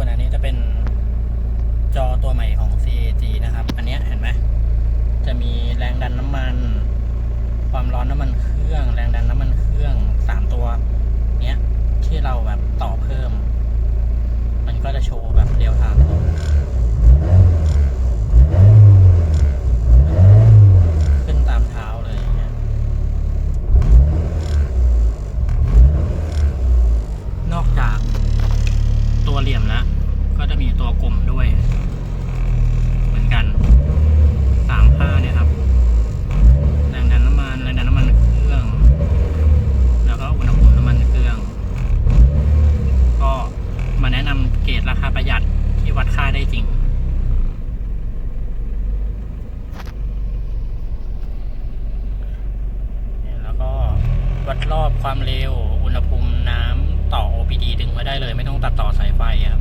ตัวนี้จะเป็นจอตัวใหม่ของ CAG นะครับ อันนี้เห็นไหม จะมีแรงดันน้ำมัน ความร้อนน้ำมันเครื่อง แรงดันน้ำมันเครื่องสามตัว เนี้ยที่เราแบบต่อเพิ่ม มันก็จะโชว์แบบเรียวทม์ขึ้นตามเท้าเลยอย่างเงี้ยนอกจากตัวเหลี่ยมแล้วก็จะ มีตัวกลมด้วย เหมือนกันสามค่าเนี่ยครับแรงดันน้ำมันแรงดันน้ำมันเครื่อง แล้วก็อุณหภูมิน้ำมันเครื่อง ก็มาแนะนำเกรดราคาประหยัดที่วัดค่าได้จริงแล้วก็วัดรอบความเร็ว อุณหภูมิน้ำต่อ OPD ดึงมาได้เลย ไม่ต้องตัดต่อสายไฟอะ